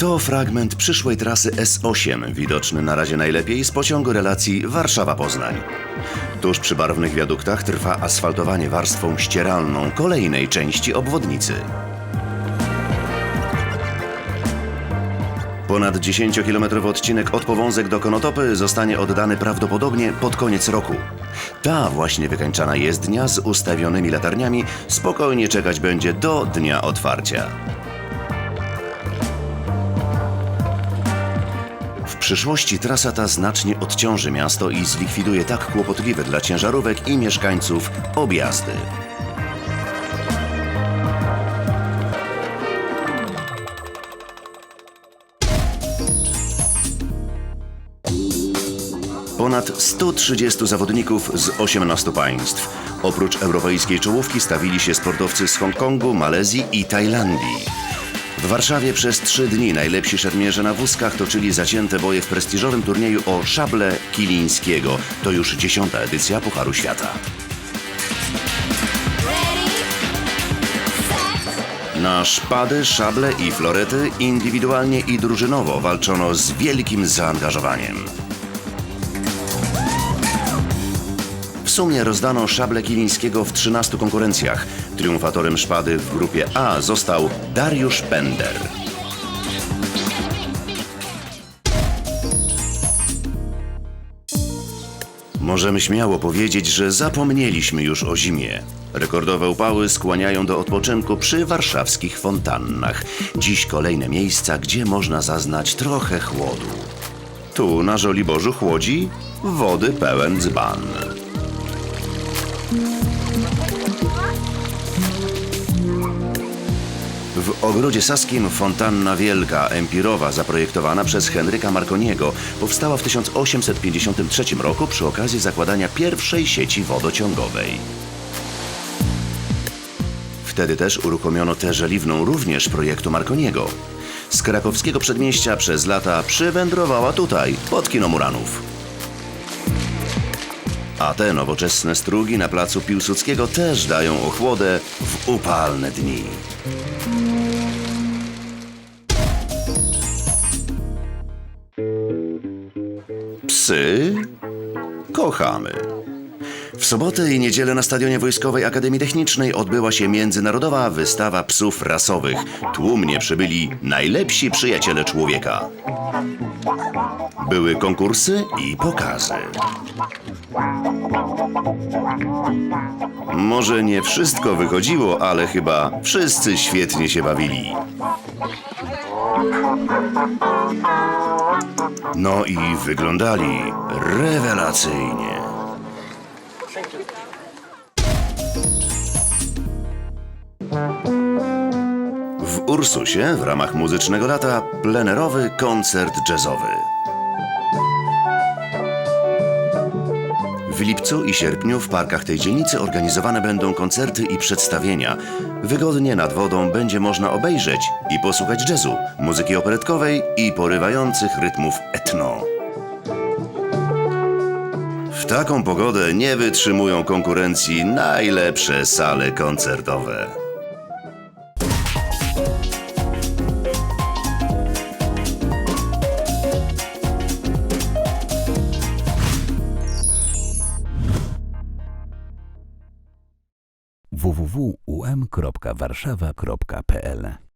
To fragment przyszłej trasy S8, widoczny na razie najlepiej z pociągu relacji Warszawa-Poznań. Tuż przy barwnych wiaduktach trwa asfaltowanie warstwą ścieralną kolejnej części obwodnicy. Ponad 10-kilometrowy odcinek od Powązek do Konotopy zostanie oddany prawdopodobnie pod koniec roku. Ta właśnie wykańczana jezdnia z ustawionymi latarniami spokojnie czekać będzie do dnia otwarcia. Przyszłości trasa ta znacznie odciąży miasto i zlikwiduje tak kłopotliwe dla ciężarówek i mieszkańców objazdy. Ponad 130 zawodników z 18 państw. Oprócz europejskiej czołówki stawili się sportowcy z Hongkongu, Malezji i Tajlandii. W Warszawie przez trzy dni najlepsi szermierze na wózkach toczyli zacięte boje w prestiżowym turnieju o szable Kilińskiego. To już dziesiąta edycja Pucharu Świata. Na szpady, szable i florety indywidualnie i drużynowo walczono z wielkim zaangażowaniem. W sumie rozdano szable Kilińskiego w 13 konkurencjach. Triumfatorem szpady w grupie A został Dariusz Pender. Możemy śmiało powiedzieć, że zapomnieliśmy już o zimie. Rekordowe upały skłaniają do odpoczynku przy warszawskich fontannach. Dziś kolejne miejsca, gdzie można zaznać trochę chłodu. Tu na Żoliborzu chłodzi wody pełen dzban. W ogrodzie saskim fontanna wielka, empirowa, zaprojektowana przez Henryka Marconiego, powstała w 1853 roku przy okazji zakładania pierwszej sieci wodociągowej. Wtedy też uruchomiono tę żeliwną również projektu Marconiego. Z krakowskiego przedmieścia przez lata przywędrowała tutaj, pod kino Muranów. A te nowoczesne strugi na placu Piłsudskiego też dają ochłodę w upalne dni. Psy kochamy. W sobotę i niedzielę na stadionie Wojskowej Akademii Technicznej odbyła się międzynarodowa wystawa psów rasowych. Tłumnie przybyli najlepsi przyjaciele człowieka. Były konkursy i pokazy. Może nie wszystko wychodziło, ale chyba wszyscy świetnie się bawili. No i wyglądali rewelacyjnie. W Ursusie w ramach muzycznego lata plenerowy koncert jazzowy. W lipcu i sierpniu w parkach tej dzielnicy organizowane będą koncerty i przedstawienia. Wygodnie nad wodą będzie można obejrzeć i posłuchać jazzu, muzyki operetkowej i porywających rytmów etno. W taką pogodę nie wytrzymują konkurencji najlepsze sale koncertowe. www.um.warszawa.pl